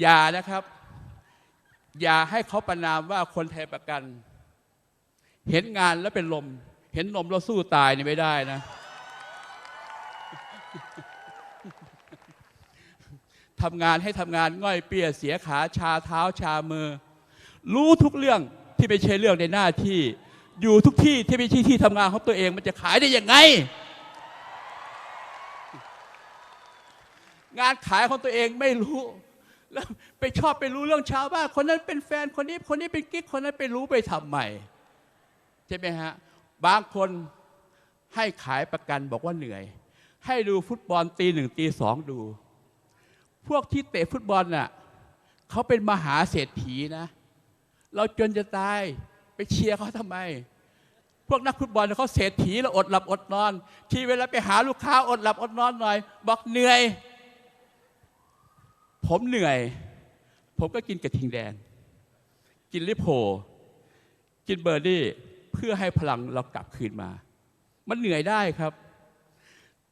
อย่านะครับ อย่าให้เขาประนามว่าคนไทยประกัน เห็นงานแล้วเป็นลม เห็นลมแล้วสู้ตายนี่ไม่ได้นะ ทำงานให้ทำงานง่อยเปียเสียขาชาเท้าชามือ รู้ทุกเรื่องที่ไม่ใช่เรื่องในหน้าที่ อยู่ทุกที่ที่ไม่ใช่ที่ทำงานของตัวเองมันจะขายได้ยังไงงานขายของตัวเองไม่รู้ แล้วไปชอบไปรู้เรื่องชาวบ้านคนนั้นเป็นแฟนคนนี้คนนี้เป็นกิ๊กคนนั้นไปรู้ไปทำใหม่ใช่ไหมฮะบางคนให้ขายประกันบอกว่าเหนื่อย ให้ดูฟุตบอลตีหนึ่งตีสองดู พวกที่เตะฟุตบอลน่ะเขาเป็นมหาเศรษฐีนะ เราจนจะตายไปเชียร์เขาทำไม พวกนักฟุตบอลเขาเศรษฐีแล้วอดหลับอดนอน ที่เวลาไปหาลูกค้าอดหลับอดนอนหน่อย บอกเหนื่อย ผมเหนื่อย ผมก็กินกระทิงแดง กินลิโพ กินเบอร์ดี้เพื่อให้พลังเรากลับคืนมา มันเหนื่อยได้ครับ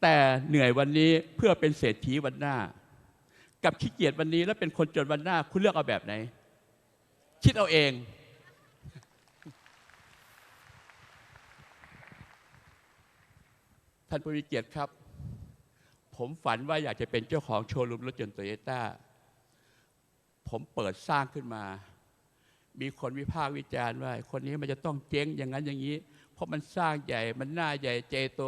แต่เหนื่อยวันนี้เพื่อเป็นเศรษฐีวันหน้า กับขี้เกียจวันนี้แล้วเป็นคนจนวันหน้า คุณเลือกเอาแบบไหน คิดเอาเองท่านผู้มีเกียรติครับ ผมฝันว่าอยากจะเป็นเจ้าของโชว์รูมรถยนต์โตโยต้า ผมเปิดสร้างขึ้นมา มีคนวิพากษ์วิจารณ์ว่า คนนี้มันจะต้องเจ๊งอย่างนั้นอย่างนี้ เพราะมันสร้างใหญ่ มันหน้าใหญ่เจโต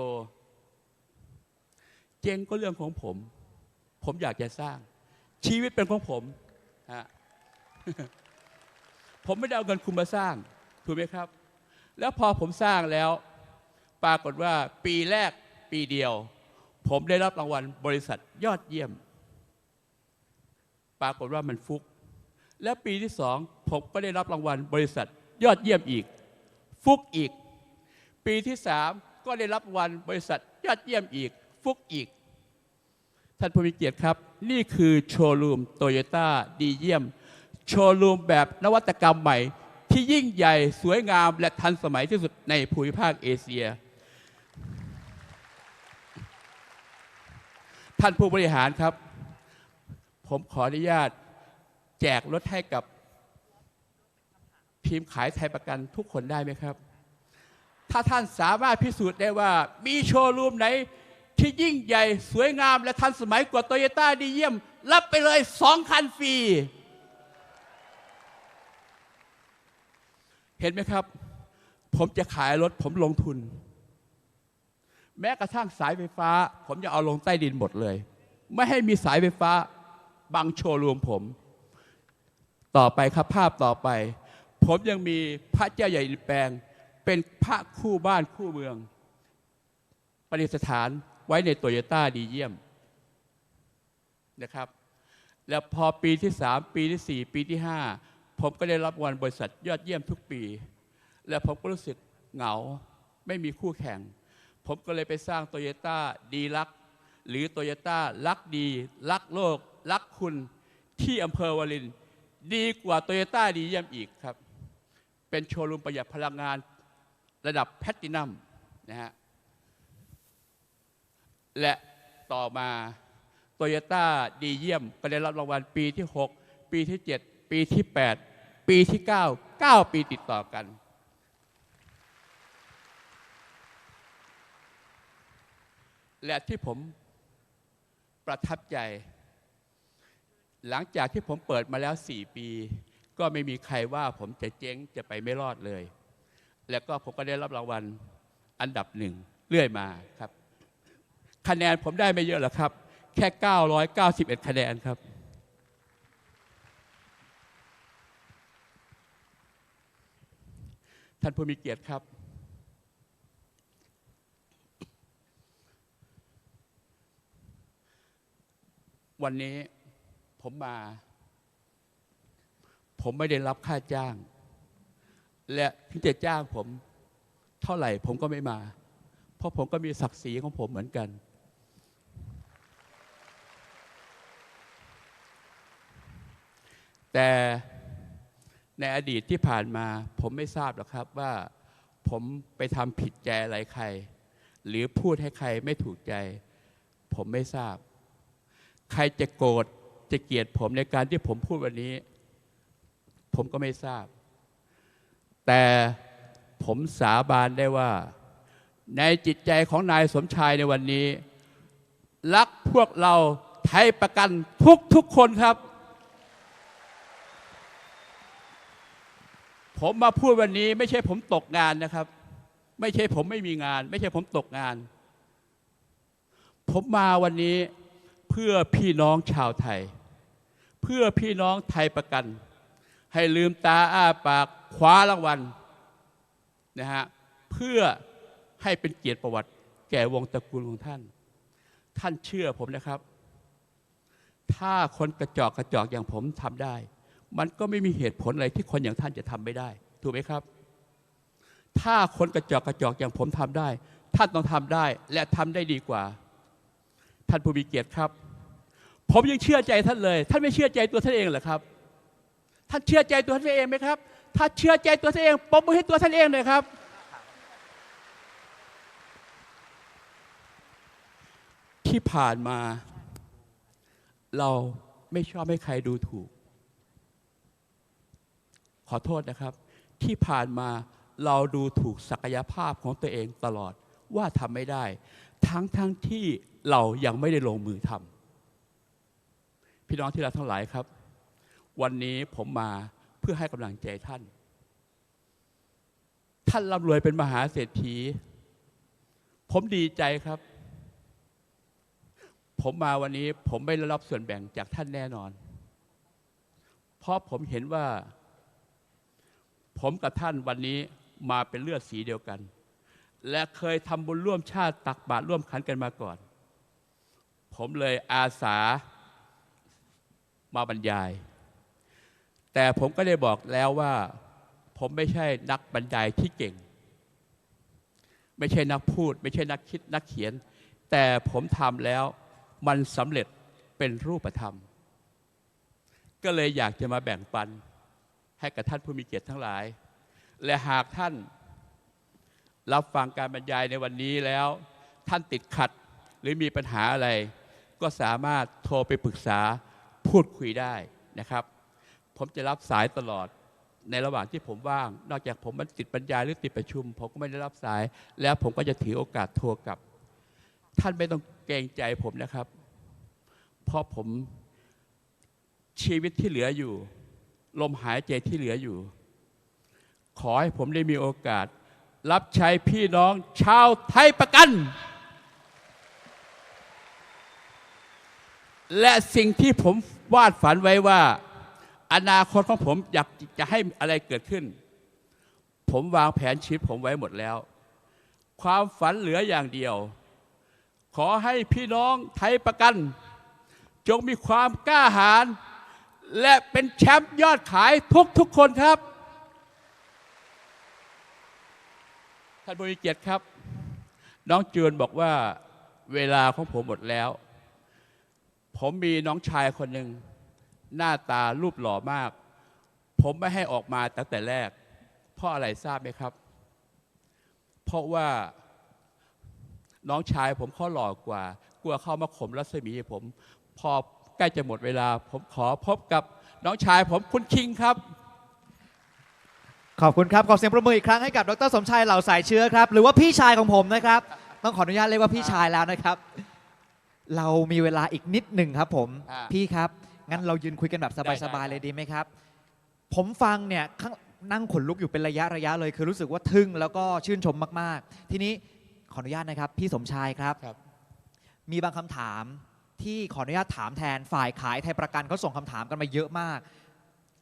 เจ๊งก็เรื่องของผม ผมอยากจะสร้าง ชีวิตเป็นของผมฮะผมไม่ได้เอาเงินคุณมาสร้าง ถูกไหมครับ แล้วพอผมสร้างแล้ว ปรากฏว่าปีแรกปีเดียว ผมได้รับรางวัลบริษัทยอดเยี่ยม ปรากฏว่ามันฟุก และปีที่สองผมก็ได้รับรางวัลบริษัทยอดเยี่ยมอีก ฟุกอีก ปีที่สามก็ได้รับวัลบริษัทยอดเยี่ยมอีก ฟุกอีก ท่านผู้มีเกียรติครับ นี่คือโชว์รูมโตโยต้าดีเยี่ยม โชว์รูมแบบนวัตกรรมใหม่ ที่ยิ่งใหญ่สวยงามและทันสมัยที่สุดในภูมิภาคเอเชีย ท่านผู้บริหารครับ ผมขออนุญาตแจกรถให้กับทีมขายไทยประกันทุกคนได้ไหมครับ ถ้าท่านสามารถพิสูจน์ได้ว่ามีโชว์รูมไหน ที่ยิ่งใหญ่สวยงามและทันสมัยกว่าโตโยต้าดีเยี่ยม รับไปเลยสองคันฟรี เห็นไหมครับ ผมจะขายรถผมลงทุน แม้กระทั่งสายไฟฟ้า ผมจะเอาลงใต้ดินหมดเลย ไม่ให้มีสายไฟฟ้าบังโชว์รูมผม ต่อไปครับภาพต่อไป ผมยังมีพระเจ้าใหญ่ดินแปลง เป็นพระคู่บ้านคู่เมือง ประดิษฐานไว้ในโตโยต้าดีเยี่ยมนะครับ แล้วพอปีที่สามปีที่สี่ปีที่ห้าผมก็ได้รับวัลบริษัทยอดเยี่ยมทุกปี และผมก็รู้สึกเหงาไม่มีคู่แข่ง ผมก็เลยไปสร้างโตโยต้าดีลัก หรือโตโยต้ารักดี รักโลก รักคุณที่อำเภอวาริน ดีกว่าโตโยต้าดีเยี่ยมอีกครับ เป็นโชว์รูมประหยัดพลังงานระดับแพตตินัมนะฮะและต่อมาโตโยต้าดีเยี่ยม ก็ได้รับรางวัลปีที่ 6 ปีที่ 7 ปีที่ 8 ปีที่ 9 9 ปีติดต่อกัน และที่ผมประทับใจ หลังจากที่ผมเปิดมาแล้ว4ปี ก็ไม่มีใครว่าผมจะเจ๊งจะไปไม่รอดเลย แล้วก็ผมก็ได้รับรางวัลอันดับหนึ่งเรื่อยมาครับ คะแนนผมได้ไม่เยอะหรอกครับ แค่ 991 คะแนนครับ ท่านผู้มีเกียรติครับ วันนี้ผมมา ผมไม่ได้รับค่าจ้าง และถึงจะจ้างผมเท่าไหร่ผมก็ไม่มา เพราะผมก็มีศักดิ์ศรีของผมเหมือนกัน แต่ในอดีตที่ผ่านมา ผมไม่ทราบหรอกครับว่าผมไปทำผิดใจอะไรใคร หรือพูดให้ใครไม่ถูกใจ ผมไม่ทราบ ใครจะโกรธจะเกลียดผมในการที่ผมพูดวันนี้ ผมก็ไม่ทราบ แต่ผมสาบานได้ว่า ในจิตใจของนายสมชายในวันนี้ รักพวกเราไทยประกันทุกทุกคนครับ ผมมาพูดวันนี้ไม่ใช่ผมตกงานนะครับ ไม่ใช่ผมไม่มีงาน ไม่ใช่ผมตกงาน ผมมาวันนี้ พื่อพี่น้องชาวไทย เพื่อพี่น้องไทยประกัน ให้ลืมตาอ้าปากคว้ารางวัลนะฮะเพื่อให้เป็นเกียรติประวัติ แก่วงตระกูลของท่าน ท่านเชื่อผมนะครับ ถ้าคนกระจอกกระจอกอย่างผมทำได้ มันก็ไม่มีเหตุผลอะไรที่คนอย่างท่านจะทำไม่ได้ ถูกไหมครับ ถ้าคนกระจอกกระจอกอย่างผมทำได้ ท่านต้องทำได้และทำได้ดีกว่าท่านผู้มีเกียรติครับ ผมยังเชื่อใจท่านเลย ท่านไม่เชื่อใจตัวท่านเองเหรอครับ ท่านเชื่อใจตัวท่านเองไหมครับ ถ้าเชื่อใจตัวท่านเองปรบมือให้ตัวท่านเองเลยครับ ที่ผ่านมา เราไม่ชอบให้ใครดูถูก ขอโทษนะครับ ที่ผ่านมาเราดูถูกศักยภาพของตัวเองตลอดว่าทำไม่ได้ ทั้งทั้งที่เรายังไม่ได้ลงมือทำ พี่น้องที่รักทั้งหลายครับ วันนี้ผมมาเพื่อให้กำลังใจท่าน ท่านร่ำรวยเป็นมหาเศรษฐี ผมดีใจครับ ผมมาวันนี้ผมไม่ได้รับส่วนแบ่งจากท่านแน่นอน เพราะผมเห็นว่า ผมกับท่านวันนี้มาเป็นเลือดสีเดียวกัน และเคยทำบุญร่วมชาติตักบาตรร่วมขันกันมาก่อน ผมเลยอาสา มาบรรยาย แต่ผมก็ได้บอกแล้วว่า ผมไม่ใช่นักบรรยายที่เก่ง ไม่ใช่นักพูด ไม่ใช่นักคิดนักเขียน แต่ผมทำแล้วมันสำเร็จเป็นรูปธรรม ก็เลยอยากจะมาแบ่งปัน ให้กับท่านผู้มีเกียรติทั้งหลาย และหากท่านรับฟังการบรรยายในวันนี้แล้ว ท่านติดขัดหรือมีปัญหาอะไร ก็สามารถโทรไปปรึกษา พูดคุยได้นะครับ ผมจะรับสายตลอดในระหว่างที่ผมว่าง นอกจากผมมันติดบรรยายหรือติดประชุม ผมก็ไม่ได้รับสาย แล้วผมก็จะถือโอกาสโทรกลับ ท่านไม่ต้องเกรงใจผมนะครับ เพราะผมชีวิตที่เหลืออยู่ ลมหายใจที่เหลืออยู่ ขอให้ผมได้มีโอกาส รับใช้พี่น้องชาวไทยประกัน และสิ่งที่ผมวาดฝันไว้ว่า อนาคตของผมอยากจะให้อะไรเกิดขึ้น ผมวางแผนชีวิตผมไว้หมดแล้ว ความฝันเหลืออย่างเดียว ขอให้พี่น้องไทยประกัน จงมีความกล้าหาญและเป็นแชมป์ยอดขายทุกทุกคนครับ ท่านบริเกียรติครับ น้องจูนบอกว่าเวลาของผมหมดแล้ว ผมมีน้องชายคนหนึ่งหน้าตารูปหล่อมาก ผมไม่ให้ออกมาตั้งแต่แรก เพราะอะไรทราบไหมครับ เพราะว่าน้องชายผมเขาหล่อกว่า กลัวเข้ามาข่มรัศมีผม พอใกล้จะหมดเวลา ผมขอพบกับน้องชายผมคุณคิงครับ ขอบคุณครับ ขอเสียงประมืออีกครั้งให้กับดรสมชายเหล่าสายเชื้อครับ หรือว่าพี่ชายของผมนะครับ ต้องขออนุญาตเรียกว่าพี่ชายแล้วนะครับ เรามีเวลาอีกนิดหนึ่งครับผมอ่า พี่ครับ งั้นเรายืนคุยกันแบบได้สบายได้ๆเลยดีไหมครับ ผมฟังเนี่ยข้างนั่งขนลุกอยู่เป็นระยะระยะเลย คือรู้สึกว่าทึ่งแล้วก็ชื่นชมมากๆ ทีนี้ขออนุญาตนะครับ พี่สมชายครับ ครับ มีบางคำถามที่ขออนุญาตถามแทนฝ่ายขายไทยประกันเขาส่งคำถามกันมาเยอะมาก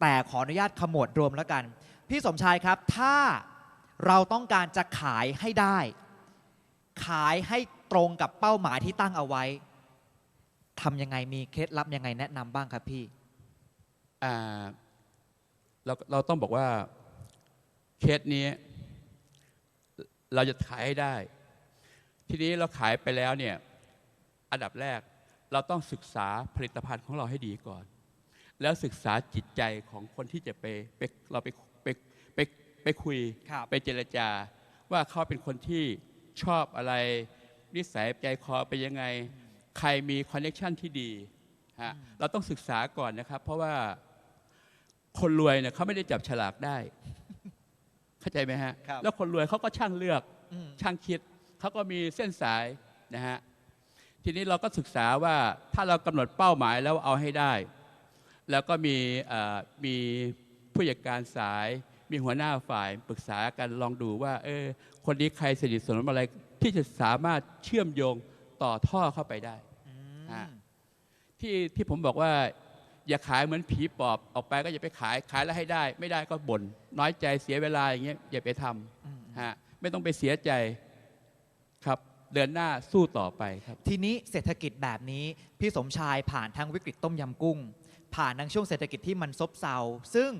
แต่ขออนุญาตขมวดรวมแล้วกัน พี่สมชายครับ ถ้าเราต้องการจะขายให้ได้ ขายให้ตรงกับเป้าหมายที่ตั้งเอาไว้ ทำยังไงมีเคล็ดลับยังไงแนะนำบ้างครับพี่อ่าเราเราต้องบอกว่าเคสนี้ เราจะขายให้ได้ ทีนี้เราขายไปแล้วเนี่ยอันดับแรกเราต้องศึกษาผลิตภัณฑ์ของเราให้ดีก่อน แล้วศึกษาจิตใจของคนที่จะไปไปเราไปไปไปไปคุยครับไปเจรจา ว่าเขาเป็นคนที่ชอบอะไร นิสัยใจคอเป็นยังไง ใครมีคอนเนคชันที่ดีฮะเราต้องศึกษาก่อนนะครับ เพราะว่าคนรวยเนี่ยเขาไม่ได้จับฉลากได้ เข้าใจไหมฮะครับแล้วคนรวยเขาก็ช่างเลือกอืมช่างคิดเขาก็มีเส้นสายนะฮะทีนี้เราก็ศึกษาว่าถ้าเรากำหนดเป้าหมายแล้วเอาให้ได้ แล้วก็มีเอ่อมีผู้จัดการสาย มีหัวหน้าฝ่ายปรึกษากันลองดูว่าเออคนนี้ใครสนิทสนมอะไรที่จะสามารถเชื่อมโยงต่อท่อเข้าไปได้อืมฮะ ที่ที่ผมบอกว่า อย่าขายเหมือนผีปอบออกไปก็อย่าไปขายขายแล้วให้ได้ ไม่ได้ก็บ่นน้อยใจเสียเวลาอย่างเงี้ยอย่าไปทอืมำฮะไม่ต้องไปเสียใจครับเดินหน้าสู้ต่อไปครับ ทีนี้เศรษฐกิจแบบนี้พี่สมชายผ่านทั้งวิกฤตต้มยำกุ้ง ผ่านทั้งช่วงเศรษฐกิจที่มันซบเซา ซึ่ง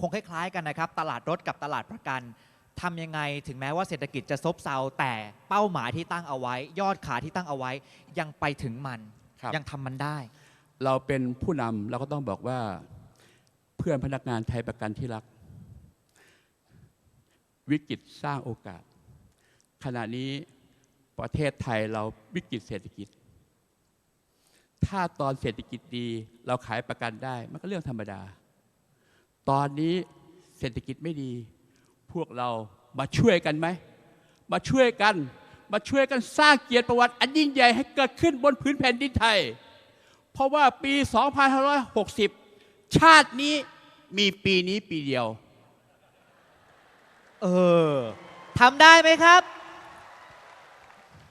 คงคล้ายๆกันนะครับ ตลาดรถกับตลาดประกันทำยังไงถึงแม้ว่าเศรษฐกิจจะซบเซาแต่เป้าหมายที่ตั้งเอาไว้ ยอดขายที่ตั้งเอาไว้ ยังไปถึงมัน ครับ ยังทำมันได้ เราเป็นผู้นำเราก็ต้องบอกว่าเพื่อนพนักงานไทยประกันที่รัก วิกฤตสร้างโอกาส ขณะนี้ประเทศไทยเราวิกฤตเศรษฐกิจ ถ้าตอนเศรษฐกิจดี เราขายประกันได้มันก็เรื่องธรรมดา ตอนนี้เศรษฐกิจไม่ดี พวกเรามาช่วยกันไหม มาช่วยกัน มาช่วยกันสร้างเกียรติประวัติ อันยิ่งใหญ่ให้เกิดขึ้นบนพื้นแผ่นดินไทย เพราะว่าปี 2560 ชาตินี้มีปีนี้ปีเดียว เออทำได้ไหมครับ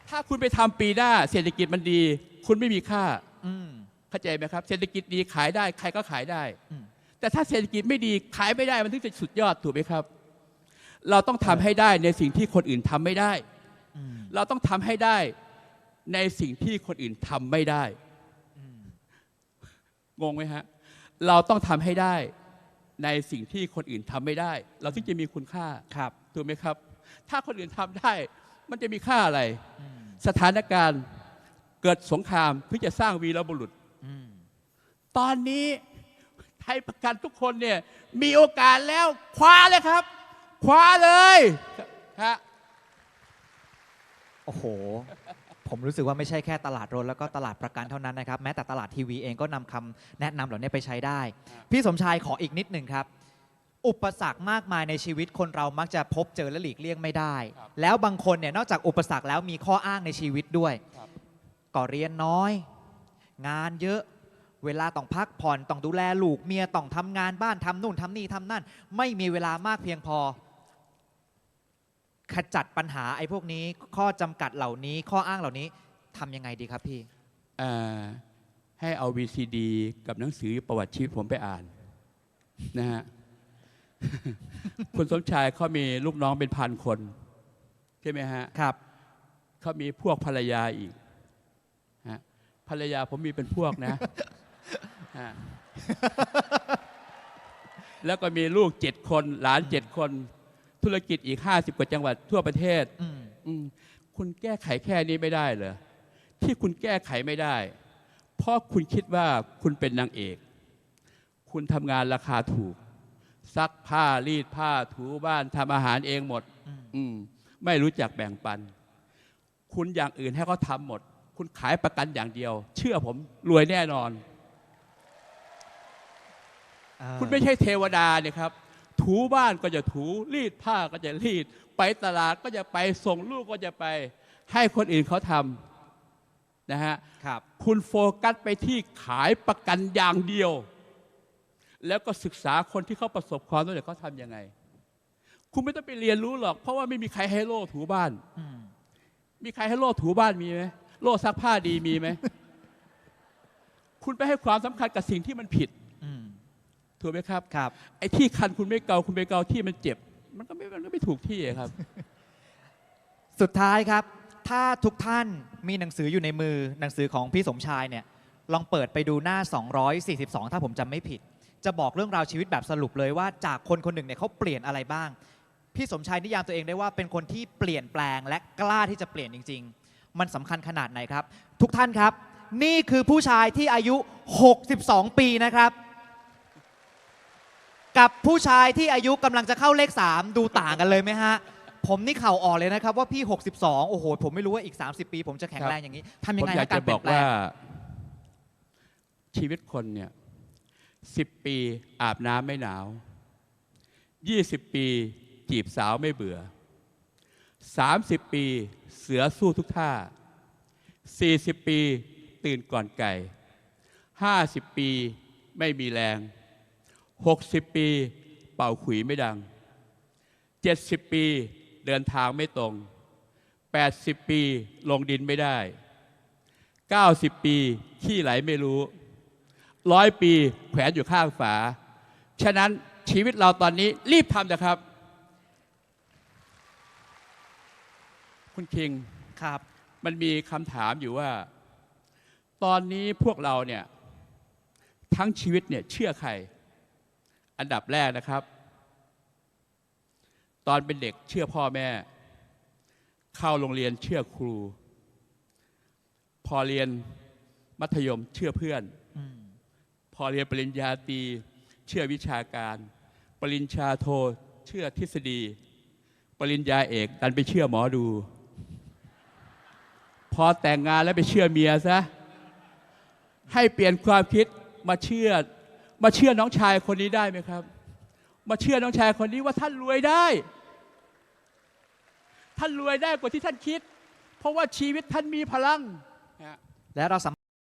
ถ้าคุณไปทำปีหน้า เศรษฐกิจมันดี คุณไม่มีค่าอืมเข้าใจไหมครับ เศรษฐกิจดีขายได้ ใครก็ขายได้อืมแต่ถ้าเศรษฐกิจไม่ดีขายไม่ได้มันถึงจะสุดยอดถูกไหมครับ เราต้องทำให้ได้ในสิ่งที่คนอื่นทำไม่ได้อืม เราต้องทำให้ได้ในสิ่งที่คนอื่นทำไม่ได้อืมงงไหมฮะ เราต้องทำให้ได้ในสิ่งที่คนอื่นทำไม่ได้ เราถึงจะมีคุณค่าครับถูกไหมครับ ถ้าคนอื่นทำได้ มันจะมีค่าอะไรอืมสถานการณ์เกิดสงครามเพื่อจะสร้างวีรบุรุษอืมตอนนี้ไทยประกันทุกคนเนี่ยมีโอกาสแล้วคว้าเลยครับ คว้าเลยฮะ โอ้โห ผมรู้สึกว่าไม่ใช่แค่ตลาดรถแล้วก็ตลาดประกันเท่านั้นนะครับ แม้แต่ตลาดทีวีเองก็นำคำแนะนำเหล่านี้ไปใช้ได้ พี่สมชายขออีกนิดหนึ่งครับ อุปสรรคมากมายในชีวิตคนเรามักจะพบเจอและหลีกเลี่ยงไม่ได้ ครับแล้วบางคนเนี่ยนอกจากอุปสรรคแล้วมีข้ออ้างในชีวิตด้วย ครับก็เรียนน้อย งานเยอะ เวลาต้องพักผ่อนต้องดูแลลูกเมียต้องทำงานบ้านทำนู่นทำนี่ทำนั่น ไม่มีเวลามากเพียงพอ ขจัดปัญหาไอ้พวกนี้ข้อจำกัดเหล่านี้ข้ออ้างเหล่านี้ทำยังไงดีครับพี่เอ่อให้เอา VCD กับหนังสือประวัติชีวิตผมไปอ่านนะฮะ คุณสมชายเขามีลูกน้องเป็นพันคน ใช่ไหมฮะ ครับเขามีพวกภรรยาอีกฮะภรรยาผมมีเป็นพวกนะฮะแล้วก็มีลูกเจ็ดคน หลานเจ็ดคน ธุรกิจอีกห้าสิบกว่าจังหวัดทั่วประเทศอืมอืมคุณแก้ไขแค่นี้ไม่ได้เหรอที่คุณแก้ไขไม่ได้ เพราะคุณคิดว่าคุณเป็นนางเอก คุณทำงานราคาถูก ซักผ้ารีดผ้าถูบ้านทำอาหารเองหมดอืมอืมไม่รู้จักแบ่งปัน คุณอย่างอื่นให้เขาทำหมด คุณขายประกันอย่างเดียว เชื่อผมรวยแน่นอนอ่าคุณไม่ใช่เทวดาเนี่ยครับ ถูบ้านก็จะถูรีดผ้าก็จะรีด ไปตลาดก็จะไปส่งลูกก็จะไป ให้คนอื่นเขาทำนะฮะครับคุณโฟกัสไปที่ขายประกันอย่างเดียว แล้วก็ศึกษาคนที่เขาประสบความสำเร็จเขาทำยังไง คุณไม่ต้องไปเรียนรู้หรอก เพราะว่าไม่มีใครให้โล่ถูบ้านอืมมีใครให้โล่ถูบ้านมีไหมโล่ซักผ้าดีมีไหม คุณไปให้ความสำคัญกับสิ่งที่มันผิดอืม ถูกไหมครับครับ ไอ้ที่คันคุณไม่เกาคุณไปเกาที่มันเจ็บ มันก็ไม่มันก็ไม่ถูกที่อะครับ สุดท้ายครับ ถ้าทุกท่านมีหนังสืออยู่ในมือหนังสือของพี่สมชายเนี่ย ลองเปิดไปดูหน้า 242 ถ้าผมจำไม่ผิด จะบอกเรื่องราวชีวิตแบบสรุปเลยว่าจากคนคนหนึ่งเนี่ยเขาเปลี่ยนอะไรบ้าง พี่สมชายนิยามตัวเองได้ว่าเป็นคนที่เปลี่ยนแปลงและกล้าที่จะเปลี่ยนจริง ๆ มันสำคัญขนาดไหนครับ ทุกท่านครับ นี่คือผู้ชายที่อายุ 62 ปีนะครับ กับผู้ชายที่อายุกำลังจะเข้าเลข 3 ดูต่างกันเลยไหมฮะ ผมนี่เข่าอ่อนเลยนะครับ ว่าพี่ 62 โอ้โห ผมไม่รู้ว่าอีก 30 ปี ผมจะแข็งแรงอย่างนี้ทำยัผงมไงอยากฮะกาจะรเปบลี่อยกนแปลว่างชีวิตคนเนี่ยสิบปีอาบน้ำไม่หนาวยี่สิบปีจีบสาวไม่เบื่อสามสิบปีเสือสู้ทุกท่าสี่สิบปีตื่นก่อนไก่ห้าสิบปีไม่มีแรง หกสิบปีเป่าขลุยไม่ดังเจ็ดสิบปีเดินทางไม่ตรงแปดสิบปีลงดินไม่ได้ 90 ปีขี้ไหลไม่รู้ ร้อยปีแขวนอยู่ข้างฝา ฉะนั้นชีวิตเราตอนนี้รีบทำนะครับ คุณคิงครับ มันมีคำถามอยู่ว่า ตอนนี้พวกเราเนี่ยทั้งชีวิตเนี่ยเชื่อใคร อันดับแรกนะครับ ตอนเป็นเด็กเชื่อพ่อแม่ เข้าโรงเรียนเชื่อครู พอเรียนมัธยมเชื่อเพื่อนอพอเรียนปริญญาตรีเชื่อวิชาการ ปริญญาโทเชื่อทฤษฎี ปริญญาเอกดันไปเชื่อหมอดู พอแต่งงานแล้วไปเชื่อเมียซะให้เปลี่ยนความคิดมาเชื่อ มาเชื่อน้องชายคนนี้ได้ไหมครับ มาเชื่อน้องชายคนนี้ว่าท่านรวยได้ ท่านรวยได้กว่าที่ท่านคิด เพราะว่าชีวิตท่านมีพลัง และเราสาม